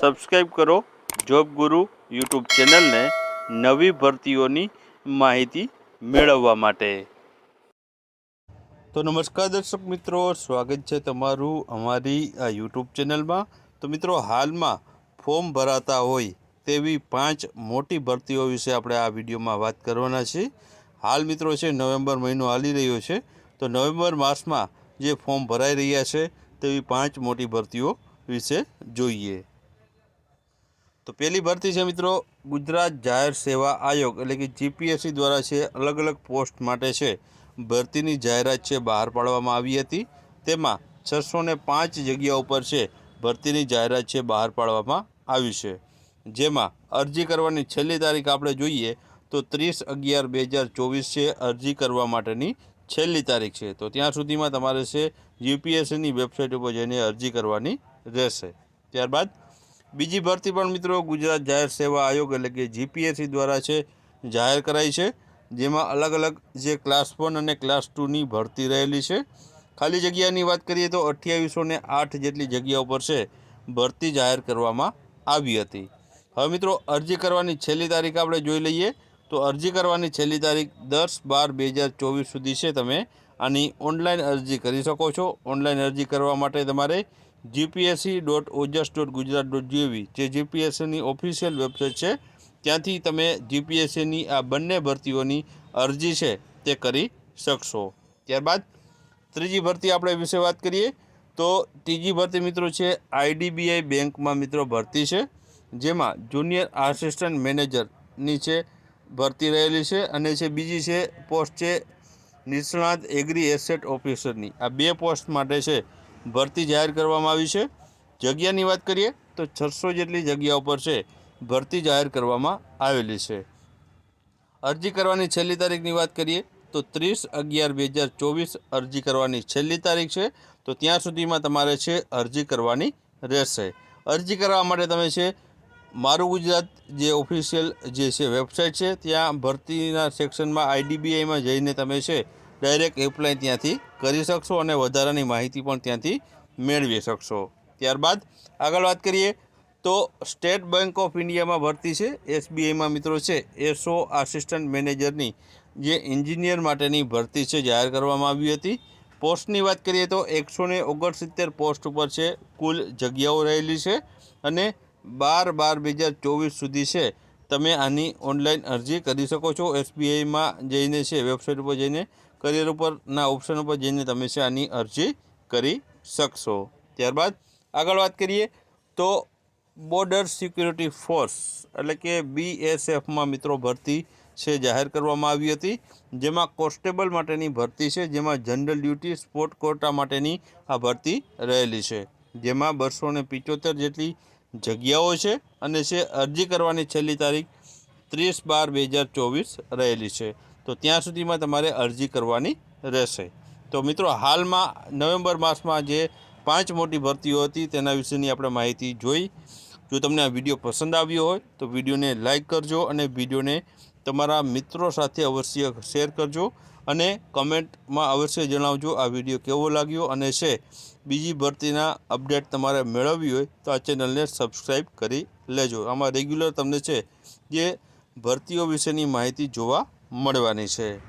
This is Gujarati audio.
સબસ્ક્રાઈબ કરો જોબ ગુરુ યુટ્યુબ ચેનલને નવી ભરતીઓની માહિતી મેળવવા માટે. તો નમસ્કાર દર્શક મિત્રો, સ્વાગત છે તમારું અમારી આ યુટ્યુબ ચેનલમાં તો મિત્રો, હાલમાં ફોર્મ ભરાતા હોય તેવી પાંચ મોટી ભરતીઓ વિશે આપણે આ વિડીયોમાં વાત કરવાના છીએ. હાલ મિત્રો છે, નવેમ્બર મહિનો હાલી રહ્યો છે. તો નવેમ્બર માસમાં જે ફોર્મ ભરાઈ રહ્યા છે તેવી પાંચ મોટી ભરતીઓ વિશે જોઈએ. તો પહેલી ભરતી છે મિત્રો ગુજરાત જાહેર સેવા આયોગ એટલે કે જીપીએસસી દ્વારા છે અલગ અલગ પોસ્ટ માટે છે. ભરતીની જાહેરાત છે બહાર પાડવામાં આવી હતી. તેમાં છસો પાંચ જગ્યા ઉપર છે ભરતીની જાહેરાત છે બહાર પાડવામાં આવી છે. જેમાં અરજી કરવાની છેલ્લી તારીખ આપણે જોઈએ તો ત્રીસ અગિયાર બે હજાર ચોવીસ છે અરજી કરવા માટેની છેલ્લી તારીખ છે. તો ત્યાં સુધીમાં તમારે છે યુપીએસસીની વેબસાઇટ ઉપર જઈને અરજી કરવાની રહેશે. ત્યારબાદ બીજી ભરતી પણ મિત્રો ગુજરાત જાહેર સેવા આયોગ એટલે કે જીપીએસસી દ્વારા છે, જાહેર કરાઈ છે. જેમાં અલગ અલગ જે ક્લાસ વન અને ક્લાસ ટુની ભરતી રહેલી છે. ખાલી જગ્યાની વાત કરીએ તો અઠ્યાવીસો ને આઠ જેટલી જગ્યા ઉપર છે, ભરતી જાહેર કરવામાં આવી હતી. હવે મિત્રો અરજી કરવાની છેલ્લી તારીખ આપણે જોઈ લઈએ, તો અરજી કરવાની છેલ્લી તારીખ દસ બાર બે હજાર ચોવીસ સુધી છે. તમે આની ઓનલાઈન અરજી કરી શકો છો. ઓનલાઈન અરજી કરવા માટે તમારે GPSC dot Ojas dot Gujarat dot GOV જે જીપીએસસીની ઓફિશિયલ વેબસાઇટ છે, ત્યાંથી તમે જીપીએસસીની આ બંને ભરતીઓની અરજી છે તે કરી શકશો. ત્યારબાદ ત્રીજી ભરતી આપણે વિશે વાત કરીએ, તો ત્રીજી ભરતી મિત્રો છે આઈડીબીઆઈ બેંકમાં મિત્રો ભરતી છે, જેમાં જુનિયર આસિસ્ટન્ટ મેનેજરની છે ભરતી રહેલી છે અને છે બીજી છે પોસ્ટ છે નિષ્ણાત એગ્રી એસેટ ઓફિસરની. આ બે પોસ્ટ માટે છે ભરતી જાહેર કરવામાં આવી છે. જગ્યાની વાત કરીએ તો છસો જેટલી જગ્યા ઉપર છે ભરતી જાહેર કરવામાં આવેલી છે. અરજી કરવાની છેલ્લી તારીખની વાત કરીએ તો ત્રીસ અગિયાર બે હજાર ચોવીસ અરજી કરવાની છેલ્લી તારીખ છે. તો ત્યાં સુધીમાં તમારે છે અરજી કરવાની રહેશે. અરજી કરવા માટે તમે છે મારું ગુજરાત જે ઓફિશિયલ જે છે વેબસાઇટ છે, ત્યાં ભરતીના સેક્શનમાં આઈડીબીઆઈમાં જઈને તમે છે ડાયરેક્ટ એપ્લાય ત્યાંથી કરી શકશો અને વધારાની માહિતી પણ ત્યાંથી મેળવી શકશો. ત્યારબાદ આગળ વાત કરીએ તો સ્ટેટ બેંક ઓફ ઇન્ડિયામાં ભરતી છે. એસબીઆઈમાં મિત્રો છે એસો આસિસ્ટન્ટ મેનેજરની જે એન્જિનિયર માટેની ભરતી છે જાહેર કરવામાં આવી હતી. પોસ્ટની વાત કરીએ તો એકસો ઓગણસિત્તેર પોસ્ટ ઉપર છે, કુલ જગ્યાઓ રહેલી છે અને બાર બાર બે હજાર ચોવીસ સુધી છે. તમે આની ઓનલાઈન અરજી કરી શકો છો. એસબીઆઈમાં જઈને છે વેબસાઇટ ઉપર જઈને કરિયર ઉપરના ઓપ્શન ઉપર જઈને તમે છે આની અરજી કરી શકશો. ત્યારબાદ આગળ વાત કરીએ તો બોર્ડર સિક્યુરિટી ફોર્સ એટલે કે બીએસએફમાં મિત્રો ભરતી છે જાહેર કરવામાં આવી હતી. જેમાં કોન્સ્ટેબલ માટેની ભરતી છે, જેમાં જનરલ ડ્યુટી સ્પોર્ટ કોટા માટેની આ ભરતી રહેલી છે. જેમાં બસો ને જેટલી જગ્યાઓ છે અને છે અરજી કરવાની છેલ્લી તારીખ ત્રીસ બાર બે હજાર ચોવીસ રહેલી છે. તો ત્યાં સુધીમાં તમારે અરજી કરવાની રહેશે. તો મિત્રો, હાલમાં નવેમ્બર માસમાં જે પાંચ મોટી ભરતીઓ હતી તેના વિશેની આપણે માહિતી જોઈ. જો તમને આ વીડિયો પસંદ આવ્યો હોય, તો વિડીયોને લાઇક કરજો અને વિડીયોને તમારા મિત્રો સાથે અવશ્ય શેર કરજો અને કમેન્ટમાં અવશ્ય જણાવજો આ વીડિયો કેવો લાગ્યો અને છે. બીજી ભરતીના અપડેટ તમારે મેળવવી હોય, તો આ ચેનલને સબસ્ક્રાઈબ કરી લેજો. આમાં રેગ્યુલર તમને છે જે ભરતીઓ વિશેની માહિતી જોવા મળવાની છે